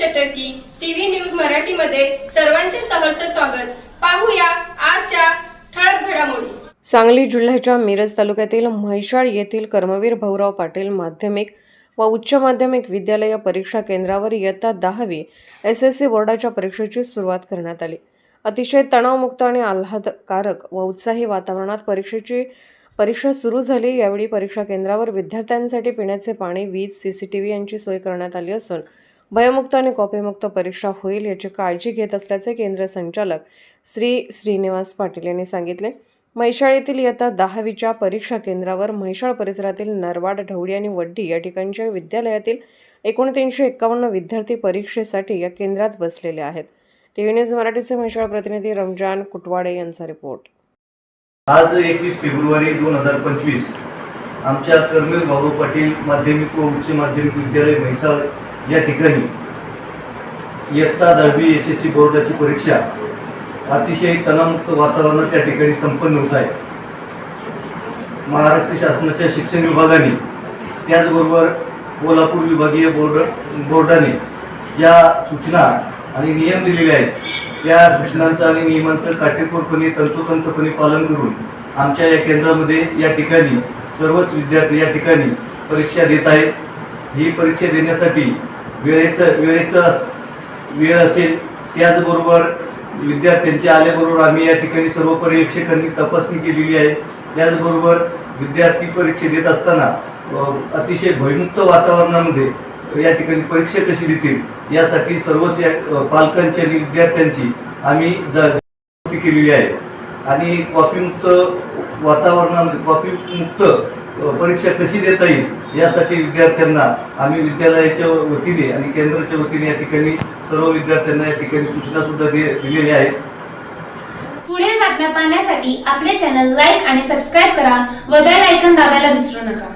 चटर्की TV news मराठीमध्ये सर्वांचे सहर्ष स्वागत. पाहूया आजच्या ठळक घडामोडी. सांगली जिल्ह्याच्या मिरज तालुक्यातील म्हैसाळ येथील कर्मवीर भाऊराव पाटील माध्यमिक व उच्च माध्यमिक विद्यालय परीक्षा केंद्रावर इयत्ता दहावी एस एस सी बोर्डाच्या परीक्षेची सुरुवात करण्यात आली. अतिशय तणावमुक्त आणि आल्हादकारक व उत्साही वातावरणात परीक्षेची परीक्षा सुरू झाली. यावेळी परीक्षा केंद्रावर विद्यार्थ्यांसाठी पिण्याचे पाणी वीज सीसीटीव्ही यांची सोय करण्यात आली असून भयमुक्त आणि कॉपीमुक्त परीक्षा होईल याची काळजी घेत असल्याचे केंद्र संचालक श्री श्रीनिवास पाटील यांनी सांगितले. म्हैसाळ येथील इयत्ता दहावीच्या परीक्षा केंद्रावर म्हैसाळ परिसरातील नरवाड ढवळी आणि वड्डी या ठिकाणच्या विद्यालयातील एकोणतीनशे एक्कावन्न विद्यार्थी परीक्षेसाठी या केंद्रात बसलेले आहेत. टीव्ही न्यूज मराठीचे म्हैसाळ प्रतिनिधी रमजान कुटवाडे यांचा रिपोर्ट. आज एकवीस फेब्रुवारी दोन हजार पंचवीस आमच्या कर्मवीर भाऊ पाटील माध्यमिक व उच्च माध्यमिक विद्यालय म्हैसाळ या ठिकाणी इयत्ता दहावी एस एस सी बोर्डाची परीक्षा अतिशय तणावमुक्त वातावरणात त्या ठिकाणी संपन्न होत आहे. महाराष्ट्र शासनाच्या शिक्षण विभागाने त्याचबरोबर कोल्हापूर विभागीय बोर्ड बोर्डाने ज्या सूचना आणि नियम दिलेले आहेत त्या सूचनांचं आणि नियमांचं काटेकोरपणे तंतोतंतपणे पालन करून आमच्या या केंद्रामध्ये या ठिकाणी सर्वच विद्यार्थी या ठिकाणी परीक्षा देत आहेत. ही परीक्षा देण्यासाठी वेळेचं वेळेचं अस- वेळ असेल त्याचबरोबर विद्यार्थ्यांचे आल्याबरोबर आम्ही या ठिकाणी सर्व पर्यवेक्षकांनी तपासणी केलेली आहे. त्याचबरोबर विद्यार्थी परीक्षा देत असताना अतिशय भयमुक्त वातावरणामध्ये या ठिकाणी परीक्षा कशी देतील यासाठी सर्वच या पालकांची आणि विद्यार्थ्यांची आम्ही जागृती केलेली आहे. आणि कॉपीमुक्त वातावरणामध्ये कॉपीमुक्त परीक्षा कशी देता येईल यासाठी विद्यार्थ्यांना आम्ही विद्यालयाच्या वतीने आणि केंद्राच्या वतीने या ठिकाणी सर्व विद्यार्थ्यांना या ठिकाणी सूचना सुद्धा दिलेल्या आहेत. पुढील बातम्या पाहण्यासाठी आपले चॅनल लाईक आणि सबस्क्राईब करा व बेल ऐकन दाबायला विसरू नका.